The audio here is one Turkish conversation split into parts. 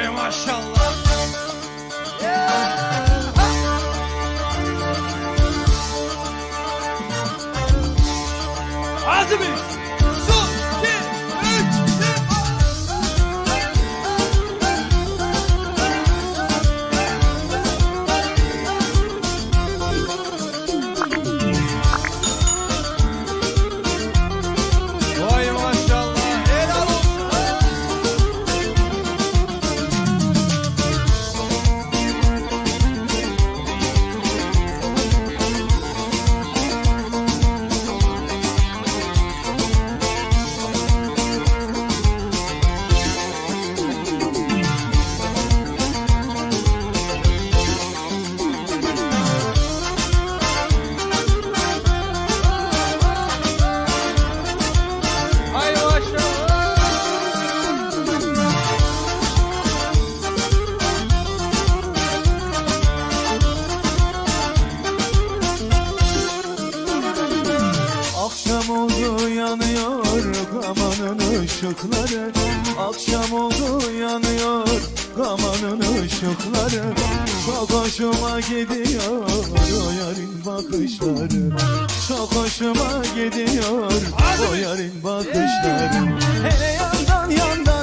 Vay maşallah. Hazır mıyız? Işıkları Akşam oldu yanıyor kamanın ışıkları. Çok hoşuma gidiyor o yarın bakışları. Çok hoşuma gidiyor o yarın bakışları. Hele yandan yandan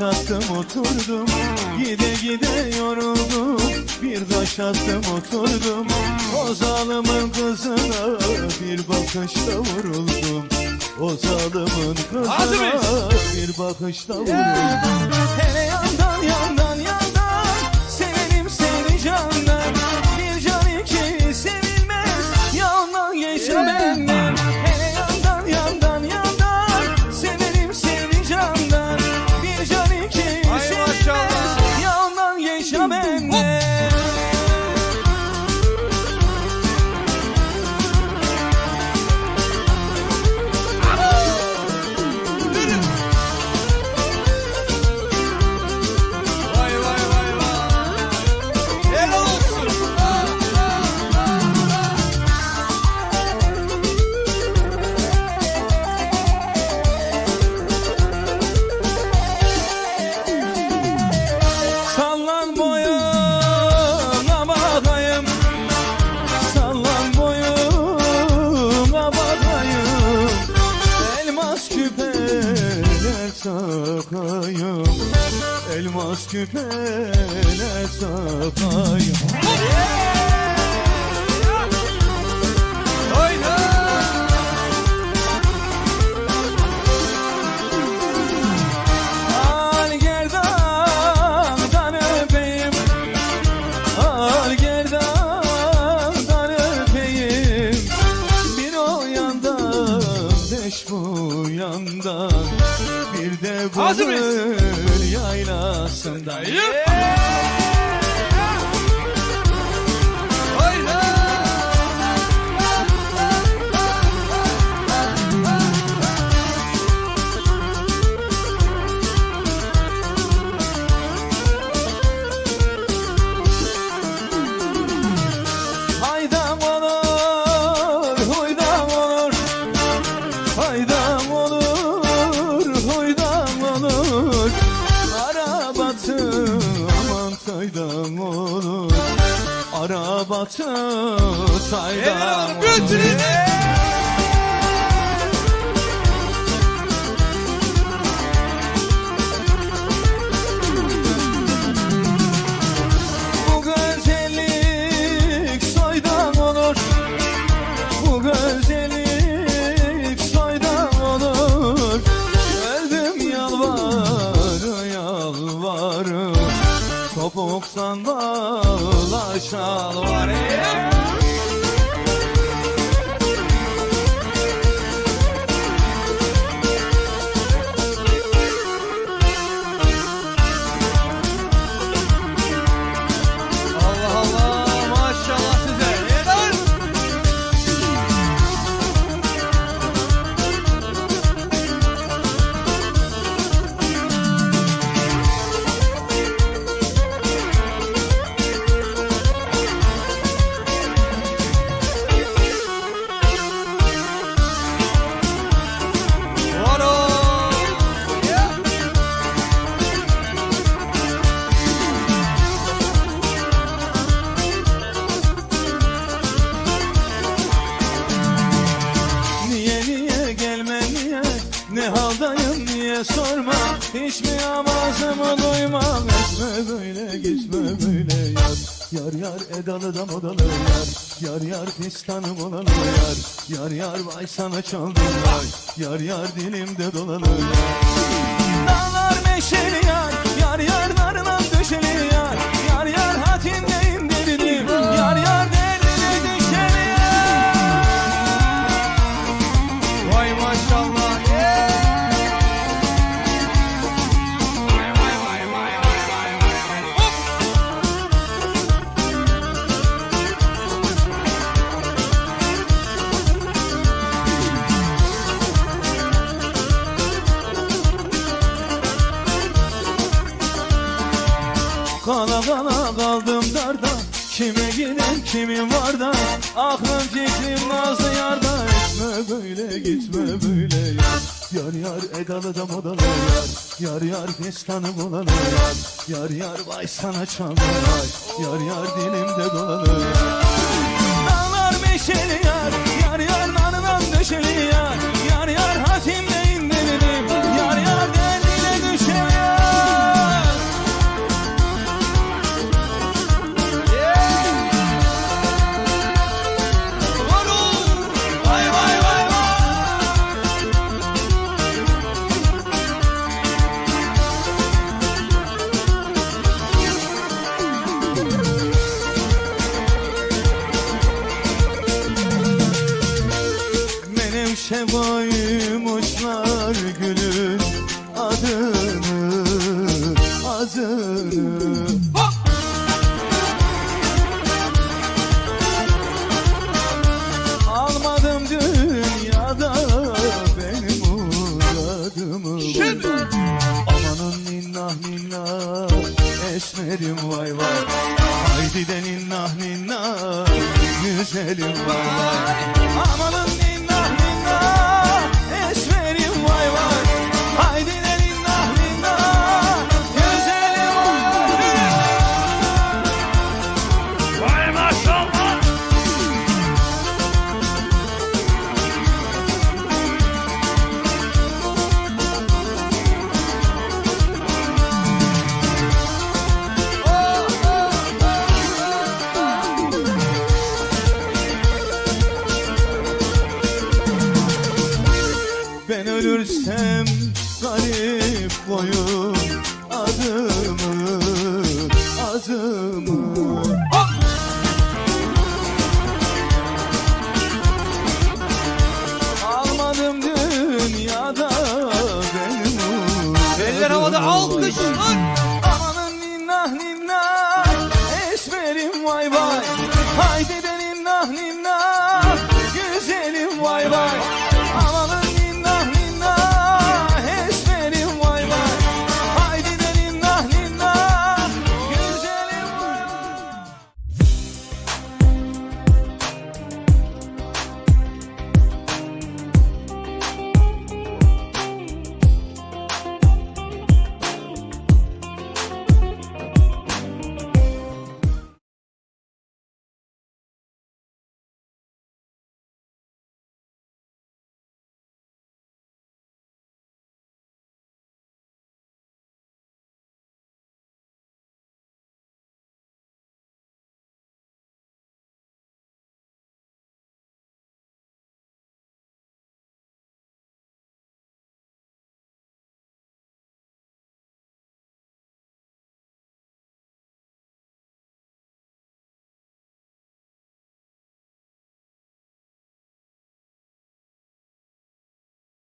Attım oturdum. Gide gide yoruldum. Birkaç attım oturdum. O zalimin kızına Bir bakışta vuruldum. O zalimin kızına? Bir bakışta vuruldum. Hele yandan yandan yandan. Severim seni candan takayım Elmas küpeler takayım Hazır mıyız? yaylasından çaydan Helal olsun. Götürün. Yar edalı da modalı yar Yar yar fistanım olalı yar Yar yar vay sana çaldım vay Yar yar dilimde dolalı yar Dağlar meşeli Yar darda Kime giden kimin var da Aklım fikrim nazlı yarda. Etme böyle gitme böyle yar. Yar yar edalı da modalı yar. Yar yar fistanım olalı yar. Yar yar vay sana vay Yar. Yar dilimde dolalı yar. Dağlar meşeli